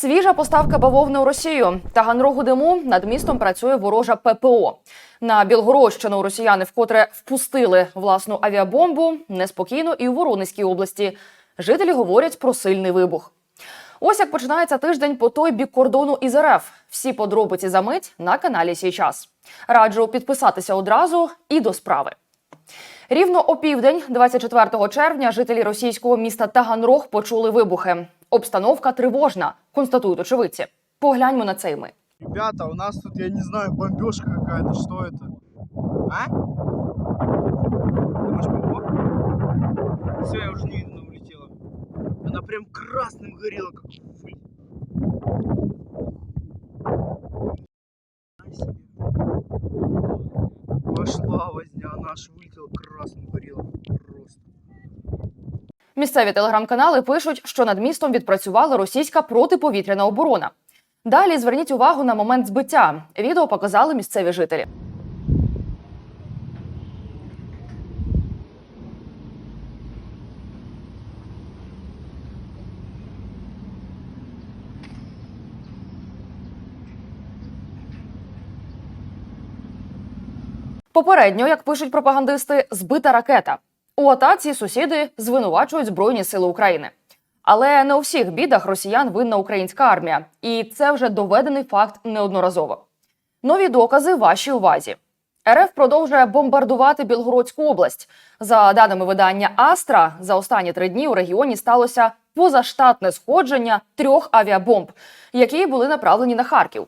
Свіжа поставка бавовни у Росію. Таганрогу диму над містом працює ворожа ППО. На Білгородщину росіяни вкотре впустили власну авіабомбу неспокійно і у Воронезькій області. Жителі говорять про сильний вибух. Ось як починається тиждень по той бік кордону із РФ. Всі подробиці за мить на каналі Сій час. Раджу підписатися одразу і до справи. Рівно о південь, 24 червня, жителі російського міста Таганрог почули вибухи. Обстановка тривожна, констатують очевидці. Погляньмо на цей ми. Ребята, у нас тут, я не знаю, бомбежка какая-то, что это? А? Думаешь, ПВО? Все, я уже не видно, она улетела. Она прям красным горела, как фуль. Нифига себе. Пошла возня, она аж вылетела, красным горела. Просто. Місцеві телеграм-канали пишуть, що над містом відпрацювала російська протиповітряна оборона. Далі зверніть увагу на момент збиття. Відео показали місцеві жителі. Попередньо, як пишуть пропагандисти, збита ракета. У атаці сусіди звинувачують Збройні Сили України. Але не у всіх бідах росіян винна українська армія, і це вже доведений факт неодноразово. Нові докази вашій увазі. РФ продовжує бомбардувати Білгородську область. За даними видання Астра, за останні три дні у регіоні сталося позаштатне сходження трьох авіабомб, які були направлені на Харків.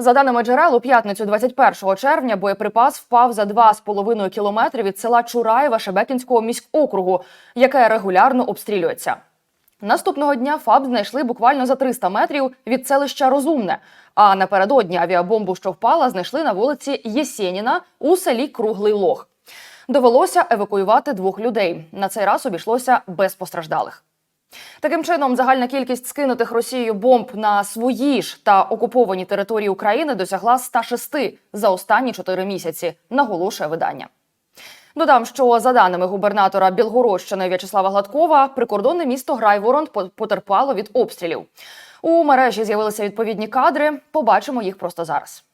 За даними джерел, у п'ятницю 21 червня боєприпас впав за 2,5 кілометри від села Чураєва Шебекінського міськокругу, яке регулярно обстрілюється. Наступного дня ФАБ знайшли буквально за 300 метрів від селища Розумне. А напередодні авіабомбу, що впала, знайшли на вулиці Єсєніна у селі Круглий Лог. Довелося евакуювати двох людей. На цей раз обійшлося без постраждалих. Таким чином, загальна кількість скинутих Росією бомб на свої ж та окуповані території України досягла 106 за останні 4 місяці, наголошує видання. Додам, що за даними губернатора Білгородщини В'ячеслава Гладкова, прикордонне місто Грайворонт по- потерпало від обстрілів. У мережі з'явилися відповідні кадри. Побачимо їх просто зараз.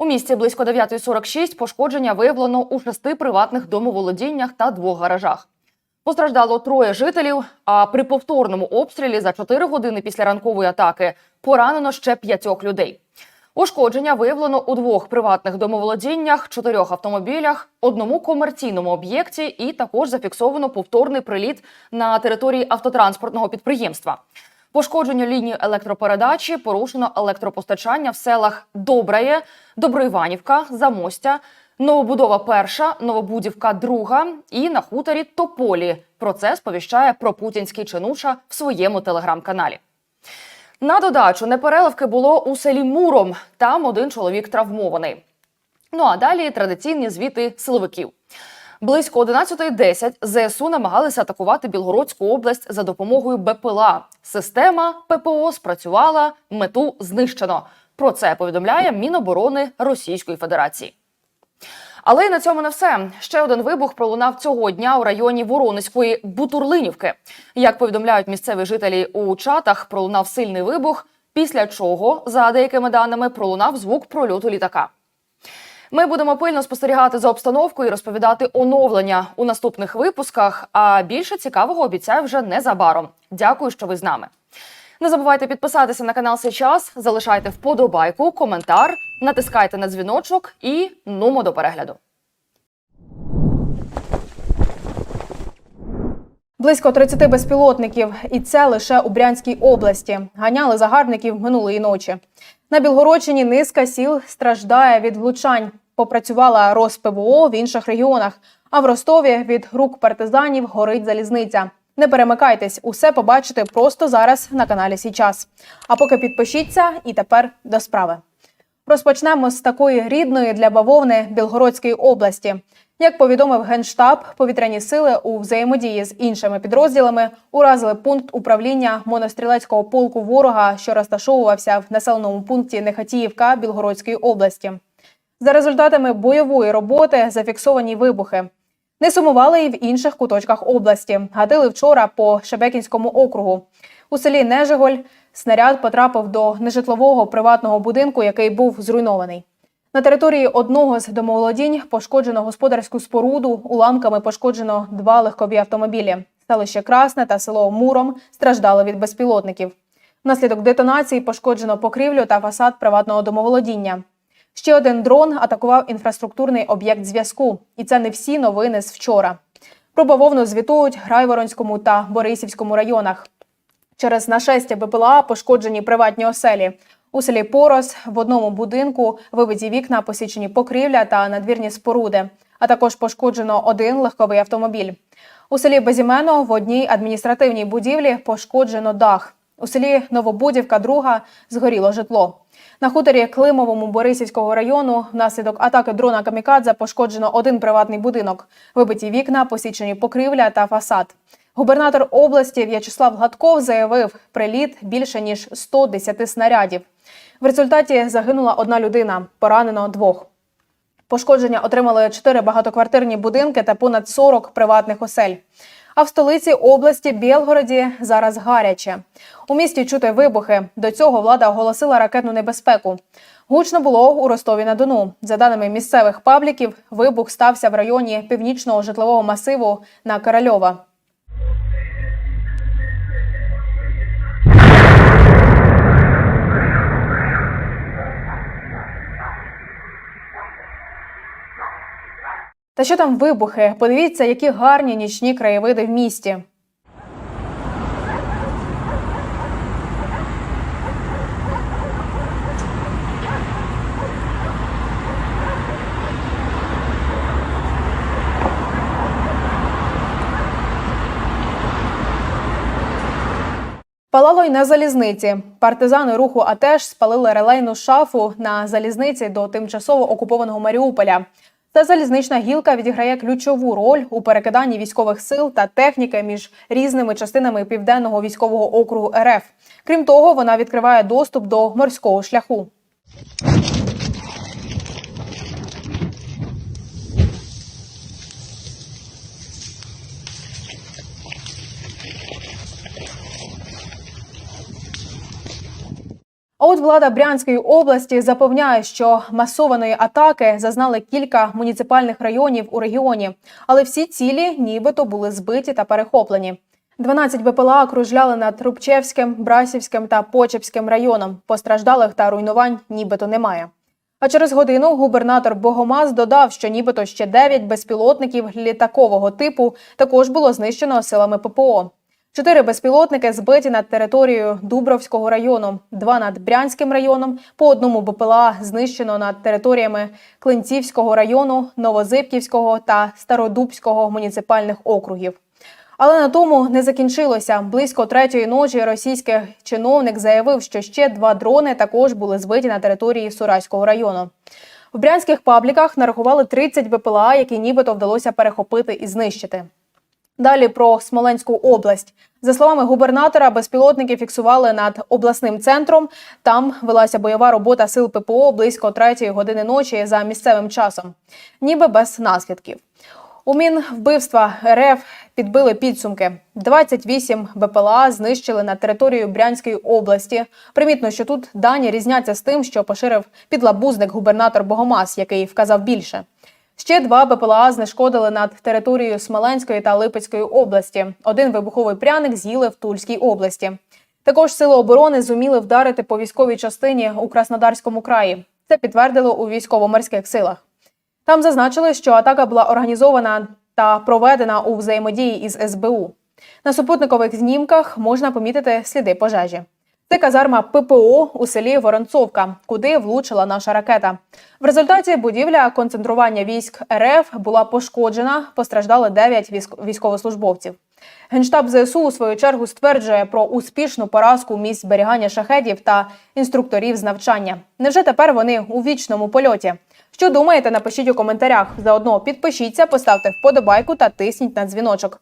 У місті близько 9.46 пошкодження виявлено у шести приватних домоволодіннях та двох гаражах. Постраждало троє жителів. А при повторному обстрілі за 4 години після ранкової атаки поранено ще п'ятьох людей. Ушкодження виявлено у двох приватних домоволодіннях, чотирьох автомобілях, одному комерційному об'єкті, і також зафіксовано повторний приліт на території автотранспортного підприємства. Пошкоджено лінію електропередачі, порушено електропостачання в селах Добрає, Доброіванівка, Замостя, Новобудова перша, Новобудівка друга і на хуторі Тополі. Про це сповіщає пропутінський чинуша в своєму телеграм-каналі. На додачу непереливки було у селі Муром. Там один чоловік травмований. Ну а далі традиційні звіти силовиків. Близько 11.10 ЗСУ намагалися атакувати Білгородську область за допомогою БПЛА. Система ППО спрацювала, мету знищено. Про це повідомляє Міноборони Російської Федерації. Але й на цьому не все. Ще один вибух пролунав цього дня у районі Воронезької Бутурлинівки. Як повідомляють місцеві жителі у чатах, пролунав сильний вибух, після чого, за деякими даними, пролунав звук прольоту літака. Ми будемо пильно спостерігати за обстановкою і розповідати оновлення у наступних випусках. А більше цікавого обіцяю вже незабаром. Дякую, що ви з нами. Не забувайте підписатися на канал Сейчас, залишайте вподобайку, коментар, натискайте на дзвіночок і нумо до перегляду. Близько 30 безпілотників, і це лише у Брянській області. Ганяли загарбників минулої ночі. На Білгородщині низка сіл страждає від влучань. Попрацювала РосПВО в інших регіонах. А в Ростові від рук партизанів горить залізниця. Не перемикайтесь, усе побачите просто зараз на каналі Січас. А поки підпишіться, і тепер до справи. Розпочнемо з такої рідної для бавовни Білгородської області. Як повідомив Генштаб, повітряні сили у взаємодії з іншими підрозділами уразили пункт управління монострілецького полку ворога, що розташовувався в населеному пункті Нехатіївка Білгородської області. За результатами бойової роботи зафіксовані вибухи. Не сумували і в інших куточках області. Гатили вчора по Шебекінському округу. У селі Нежиголь снаряд потрапив до нежитлового приватного будинку, який був зруйнований. На території одного з домоволодінь пошкоджено господарську споруду, уламками пошкоджено два легкові автомобілі. Селище Красне та село Муром страждали від безпілотників. Внаслідок детонації пошкоджено покрівлю та фасад приватного домоволодіння. Ще один дрон атакував інфраструктурний об'єкт зв'язку, і це не всі новини з вчора. Про бавовну звітують Грайворонському та Борисівському районах. Через нашестя БПЛА пошкоджені приватні оселі. У селі Порос в одному будинку вибиті вікна, посічені покрівля та надвірні споруди. А також пошкоджено один легковий автомобіль. У селі Безімено в одній адміністративній будівлі пошкоджено дах. У селі Новобудівка, друга згоріло житло. На хуторі Климовому Борисівського району внаслідок атаки дрона Камікадзе пошкоджено один приватний будинок, вибиті вікна, посічені покрівля та фасад. Губернатор області В'ячеслав Гладков заявив, приліт більше ніж 110 снарядів. В результаті загинула одна людина, поранено двох. Пошкодження отримали чотири багатоквартирні будинки та понад 40 приватних осель. А в столиці області Білгороді зараз гаряче. У місті чути вибухи. До цього влада оголосила ракетну небезпеку. Гучно було у Ростові на Дону. За даними місцевих пабліків, вибух стався в районі північного житлового масиву на Корольова. Та що там вибухи? Подивіться, які гарні нічні краєвиди в місті. Палало й на залізниці. Партизани руху АТЕШ спалили релейну шафу на залізниці до тимчасово окупованого Маріуполя. Ця залізнична гілка відіграє ключову роль у перекиданні військових сил та техніки між різними частинами південного військового округу РФ. Крім того, вона відкриває доступ до морського шляху. А от влада Брянської області запевняє, що масованої атаки зазнали кілька муніципальних районів у регіоні, але всі цілі нібито були збиті та перехоплені. 12 БПЛА кружляли над Рубчевським, Брасівським та Почепським районом. Постраждалих та руйнувань нібито немає. А через годину губернатор Богомаз додав, що нібито ще 9 безпілотників літакового типу також було знищено силами ППО. Чотири безпілотники збиті над територією Дубровського району, два над Брянським районом, по одному БПЛА знищено над територіями Клинцівського району, Новозибківського та Стародубського муніципальних округів. Але на тому не закінчилося. Близько третьої ночі російський чиновник заявив, що ще два дрони також були збиті на території Сураського району. В брянських пабліках нарахували 30 БПЛА, які нібито вдалося перехопити і знищити. Далі про Смоленську область. За словами губернатора, безпілотники фіксували над обласним центром. Там велася бойова робота сил ППО близько третьої години ночі за місцевим часом, ніби без наслідків. У Мінвбивства РФ підбили підсумки. 28 БПЛА знищили на територію Брянської області. Примітно, що тут дані різняться з тим, що поширив підлабузник губернатор Богомаз, який вказав більше. Ще два БПЛА знешкодили над територією Смоленської та Липецької області. Один вибуховий пряник з'їли в Тульській області. Також сили оборони зуміли вдарити по військовій частині у Краснодарському краї. Це підтвердили у військово-морських силах. Там зазначили, що атака була організована та проведена у взаємодії із СБУ. На супутникових знімках можна помітити сліди пожежі. Це казарма ППО у селі Воронцовка, куди влучила наша ракета. В результаті будівля концентрування військ РФ була пошкоджена. Постраждали 9 військ- військовослужбовців. Генштаб ЗСУ у свою чергу стверджує про успішну поразку місць зберігання шахедів та інструкторів з навчання. Невже тепер вони у вічному польоті? Що думаєте? Напишіть у коментарях. Заодно підпишіться, поставте вподобайку та тисніть на дзвіночок.